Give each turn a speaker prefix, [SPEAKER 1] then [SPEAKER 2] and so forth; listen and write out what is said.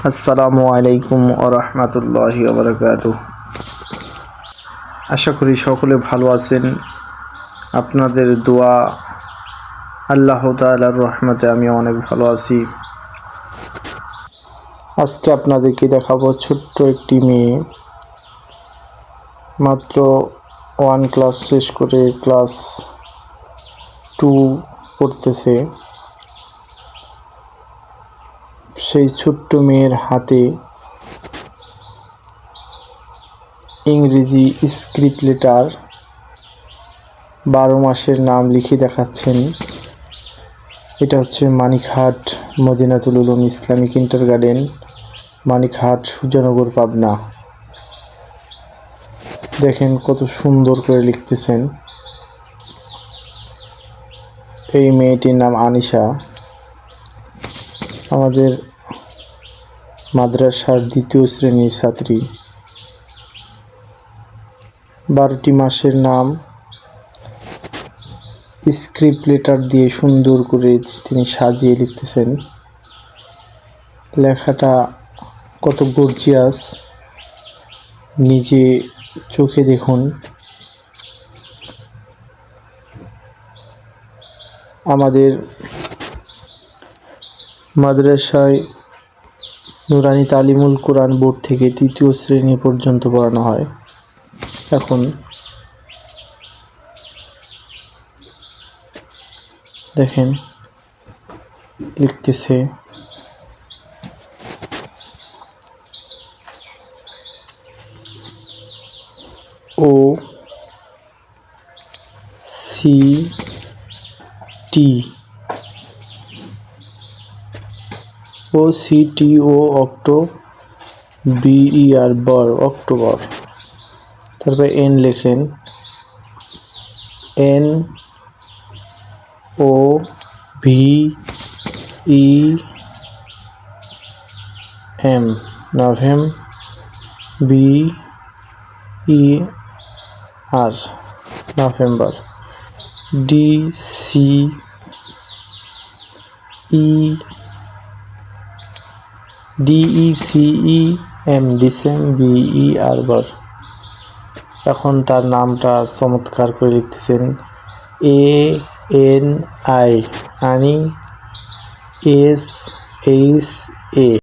[SPEAKER 1] আসসালামু আলাইকুম আরহামতুল্লাহি আবরকাত আশা করি সকলে ভালো আছেন। আপনাদের দোয়া আল্লাহ তালার রহমতে আমি অনেক ভালো আছি। আজকে আপনাদেরকে দেখাবো ছোট্ট একটি মেয়ে। মাত্র ওয়ান ক্লাস শেষ করে ক্লাস টু পড়তেছে। সেই ছোট্ট মেয়ের হাতে ইংরেজি স্ক্রিপ্ট লেটার বারো মাসের নাম লিখে দেখাচ্ছেন। এটা হচ্ছে Manikhat Madinatul Ulum Islamic inter garden Manikhat Sujanagar Pabna. দেখেন কত সুন্দর করে লিখতেছেন। এই মেয়েটির নাম আনিশা। আমাদের মাদ্রাসার দ্বিতীয় শ্রেণির ছাত্রী। বারোটি মাসের নাম, স্ক্রিপ্ট লেটার দিয়ে সুন্দর করে তিনি সাজিয়ে লিখতেছেন। লেখাটা কত গর্জিয়াস, নিজে চোখে দেখুন। আমাদের মাদ্রাসায় নুরানি তালিমুল কোরআন বোর্ড থেকে তৃতীয় শ্রেণি পর্যন্ত পড়ানো হয়। এখন দেখেন, লিখতেছে, O C T O C T O octo B E R ber October তারপরে এন লেখেন N O V E M novem B E R November D C E D E C E M decem B E আরবার এখন তার নামটা চমৎকার করে লিখতেছেন A N I Ani S H A